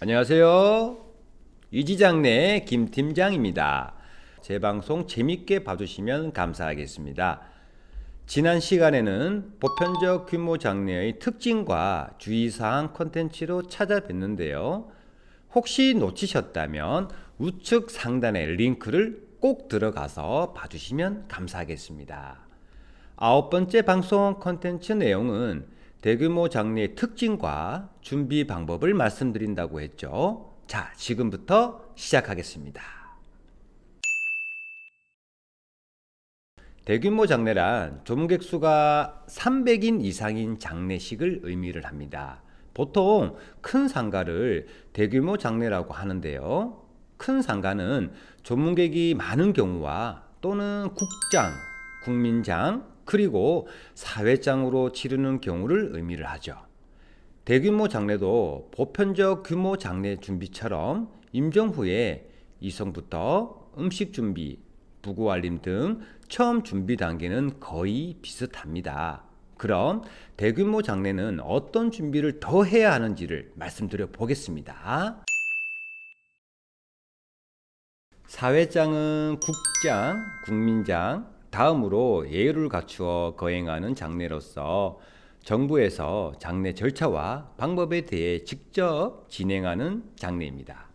안녕하세요. 이지장내 김 팀장입니다. 제 방송 재밌게 봐주시면 감사하겠습니다. 지난 시간에는 보편적 규모 장래의 특징과 주의사항 콘텐츠로 찾아뵀는데요. 혹시 놓치셨다면 우측 상단의 링크를 꼭 들어가서 봐주시면 감사하겠습니다. 아홉 번째 방송 콘텐츠 내용은 대규모 장례의 특징과 준비 방법을 말씀드린다고 했죠. 자, 지금부터 시작하겠습니다. 대규모 장례란 조문객 수가 300인 이상인 장례식을 의미를 합니다. 보통 큰 상가를 대규모 장례라고 하는데요. 큰 상가는 조문객이 많은 경우와 또는 국장, 국민장, 그리고 사회장으로 치르는 경우를 의미를 하죠. 대규모 장례도 보편적 규모 장례 준비처럼 임종 후에 이송부터 음식 준비, 부고 알림 등 처음 준비 단계는 거의 비슷합니다. 그럼 대규모 장례는 어떤 준비를 더 해야 하는지를 말씀드려 보겠습니다. 사회장은 국장, 국민장, 다음으로 예우를 갖추어 거행하는 장례로서 정부에서 장례 절차와 방법에 대해 직접 진행하는 장례입니다.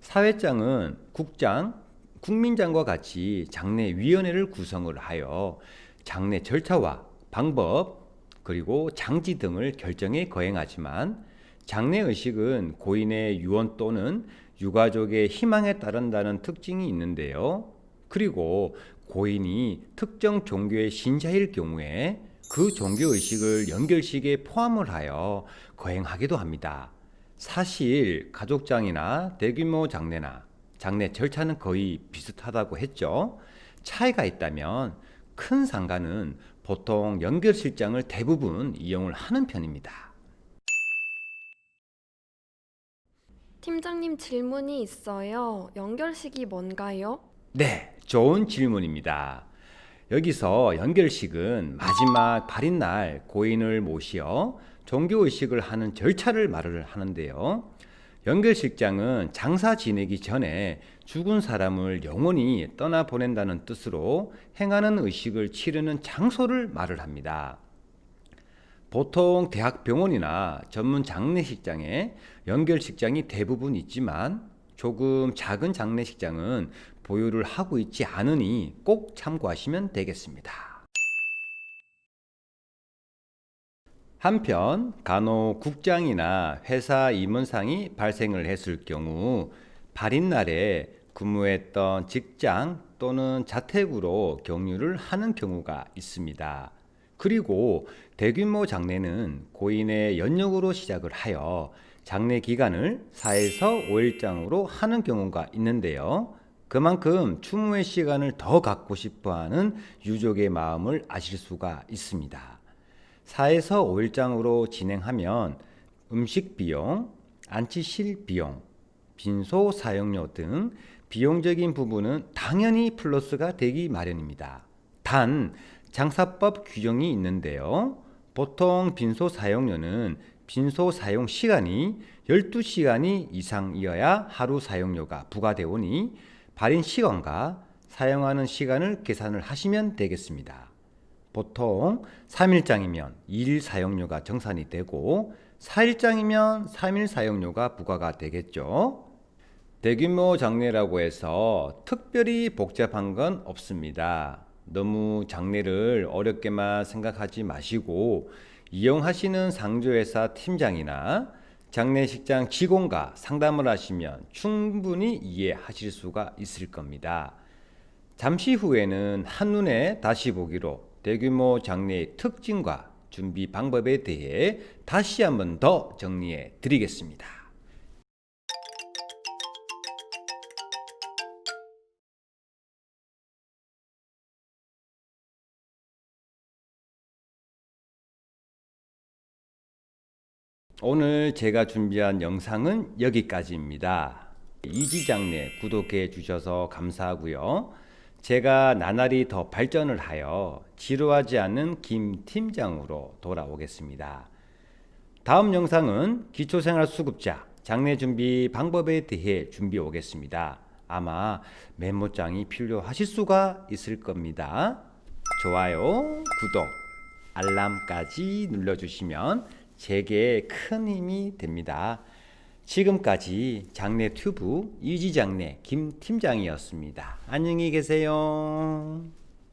사회장은 국장, 국민장과 같이 장례위원회를 구성을 하여 장례 절차와 방법 그리고 장지 등을 결정해 거행하지만 장례 의식은 고인의 유언 또는 유가족의 희망에 따른다는 특징이 있는데요. 그리고 고인이 특정 종교의 신자일 경우에 그 종교 의식을 연결식에 포함을 하여 거행하기도 합니다. 사실 가족장이나 대규모 장례나 장례 절차는 거의 비슷하다고 했죠. 차이가 있다면 큰 상가는 보통 연결실장을 대부분 이용을 하는 편입니다. 팀장님 질문이 있어요. 연결식이 뭔가요? 네, 좋은 질문입니다. 여기서 연결식은 마지막 발인 날 고인을 모시어 종교의식을 하는 절차를 말을 하는데요. 연결식장은 장사 지내기 전에 죽은 사람을 영원히 떠나보낸다는 뜻으로 행하는 의식을 치르는 장소를 말을 합니다. 보통 대학병원이나 전문 장례식장에 연결식장이 대부분 있지만 조금 작은 장례식장은 보유를 하고 있지 않으니 꼭 참고하시면 되겠습니다. 한편 간혹 국장이나 회사 임원상이 발생을 했을 경우 발인 날에 근무했던 직장 또는 자택으로 경유를 하는 경우가 있습니다. 그리고 대규모 장례는 고인의 연역으로 시작을 하여 장례 기간을 4에서 5일장으로 하는 경우가 있는데요. 그만큼 추모의 시간을 더 갖고 싶어 하는 유족의 마음을 아실 수가 있습니다. 4에서 5일장으로 진행하면 음식 비용, 안치실 비용, 빈소 사용료 등 비용적인 부분은 당연히 플러스가 되기 마련입니다. 단, 장사법 규정이 있는데요. 보통 빈소 사용료는 빈소 사용 시간이 12시간이 이상이어야 하루 사용료가 부과되오니 발인 시간과 사용하는 시간을 계산을 하시면 되겠습니다. 보통 3일장이면 2일 사용료가 정산이 되고 4일장이면 3일 사용료가 부과가 되겠죠. 대규모 장례라고 해서 특별히 복잡한 건 없습니다. 너무 장례를 어렵게만 생각하지 마시고 이용하시는 상조회사 팀장이나 장례식장 직원과 상담을 하시면 충분히 이해하실 수가 있을 겁니다. 잠시 후에는 한눈에 다시 보기로 대규모 장례의 특징과 준비 방법에 대해 다시 한번 더 정리해 드리겠습니다. 오늘 제가 준비한 영상은 여기까지입니다. 이지장례 구독해 주셔서 감사하고요. 제가 나날이 더 발전을 하여 지루하지 않는 김 팀장으로 돌아오겠습니다. 다음 영상은 기초생활 수급자 장례 준비 방법에 대해 준비해 오겠습니다. 아마 메모장이 필요하실 수가 있을 겁니다. 좋아요, 구독, 알람까지 눌러주시면 제게 큰 힘이 됩니다. 지금까지 장례 튜브 이지장례 김 팀장이었습니다. 안녕히 계세요.